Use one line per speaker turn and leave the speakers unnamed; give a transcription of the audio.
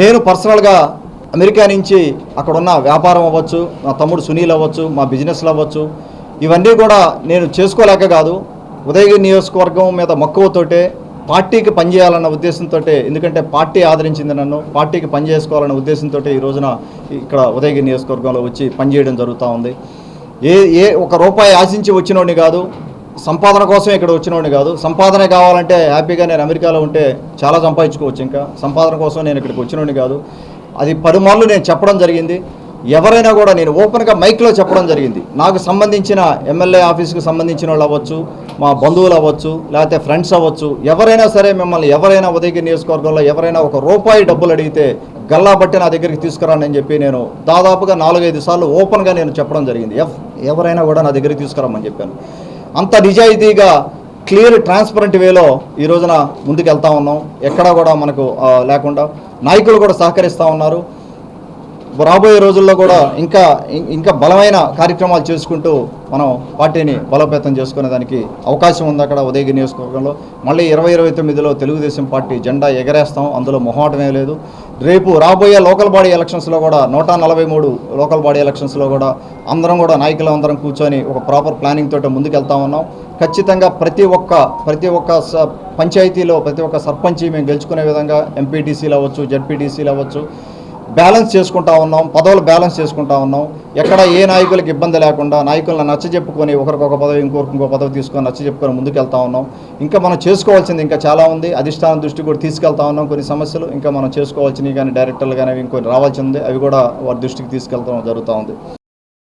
నేను పర్సనల్గా అమెరికా నుంచి అక్కడ ఉన్న వ్యాపారం అవ్వచ్చు నా తమ్ముడు సునీల్ అవ్వచ్చు మా బిజినెస్లు అవ్వచ్చు ఇవన్నీ కూడా నేను చేసుకోలేక కాదు. ఉదయగిరి నియోజకవర్గం మీద మక్కువతోటే పార్టీకి పనిచేయాలన్న ఉద్దేశంతో ఎందుకంటే పార్టీ ఆదరించింది నన్ను పార్టీకి పని చేసుకోవాలన్న ఉద్దేశంతో ఈ రోజున ఇక్కడ ఉదయగిరి నియోజకవర్గంలో వచ్చి పనిచేయడం జరుగుతూ ఉంది. ఏ ఏ ఒక రూపాయి ఆశించి వచ్చినోడిని కాదు సంపాదన కోసం ఇక్కడ వచ్చినోడిని కాదు. సంపాదన కావాలంటే హ్యాపీగా నేను అమెరికాలో ఉంటే చాలా సంపాదించుకోవచ్చు ఇంకా. సంపాదన కోసం నేను ఇక్కడికి వచ్చినోడిని కాదు. అది పలుమార్లు నేను చెప్పడం జరిగింది. ఎవరైనా కూడా నేను ఓపెన్గా మైక్లో చెప్పడం జరిగింది. నాకు సంబంధించిన ఎమ్మెల్యే ఆఫీస్కి సంబంధించిన వాళ్ళు అవ్వచ్చు మా బంధువులు అవ్వచ్చు లేకపోతే ఫ్రెండ్స్ అవ్వచ్చు. ఎవరైనా సరే మిమ్మల్ని ఎవరైనా ఉదయగిరి నియోజకవర్గంలో ఎవరైనా ఒక రూపాయి డబ్బులు అడిగితే గల్లా బట్టి నా దగ్గరికి తీసుకురానని చెప్పి నేను దాదాపుగా నాలుగైదు సార్లు ఓపెన్గా నేను చెప్పడం జరిగింది. ఎఫ్ ఎవరైనా కూడా నా దగ్గరికి తీసుకురామని చెప్పాను. అంత నిజాయితీగా క్లియర్ ట్రాన్స్పరెంట్ వేలో ఈ రోజున ముందుకు వెళ్తా ఉన్నాం. ఎక్కడా కూడా మనకు లేకుండా నాయకులు కూడా సహకరిస్తూ ఉన్నారు. రాబోయే రోజుల్లో కూడా ఇంకా ఇంకా బలమైన కార్యక్రమాలు చేసుకుంటూ మనం పార్టీని బలోపేతం చేసుకునే దానికి అవకాశం ఉంది అక్కడ ఉదయగిరి నియోజకవర్గంలో. మళ్ళీ ఇరవై ఇరవై తొమ్మిదిలో తెలుగుదేశం పార్టీ జెండా ఎగరేస్తాం. అందులో మొహమాటమే లేదు. రేపు రాబోయే లోకల్ బాడీ ఎలక్షన్స్లో కూడా నూట నలభై మూడు లోకల్ బాడీ ఎలక్షన్స్లో కూడా అందరం కూడా నాయకులు అందరం కూర్చొని ఒక ప్రాపర్ ప్లానింగ్ తోటి ముందుకు వెళ్తా ఉన్నాం. ఖచ్చితంగా ప్రతి ఒక్క ప్రతి ఒక్క స- పంచాయతీలో ప్రతి ఒక్క సర్పంచి మేము గెలుచుకునే విధంగా ఎంపీటీసీలు అవ్వచ్చు జడ్పీటీసీలు అవ్వచ్చు. బ్యాలెన్స్ చేసుకుంటా ఉన్నాం పదవులు బ్యాలెన్స్ చేసుకుంటా ఉన్నాం. ఎక్కడ ఏ నాయకులకు ఇబ్బంది లేకుండా నాయకులను నచ్చజెప్పుకొని ఒకరికి ఒక పదవి ఇంకొకరికి ఇంకో పదవి తీసుకొని నచ్చజెప్పుకొని ముందుకు వెళ్తా ఉన్నాం. ఇంకా మనం చేసుకోవాల్సింది ఇంకా చాలా ఉంది. అధిష్టానం దృష్టి కూడా తీసుకెళ్తా ఉన్నాం కొన్ని సమస్యలు. ఇంకా మనం చేసుకోవాల్సినవి కానీ డైరెక్టర్లు కానీ ఇంకొన్ని రావాల్సింది. అవి కూడా వారి దృష్టికి తీసుకెళ్తాం జరుగుతూ ఉంది.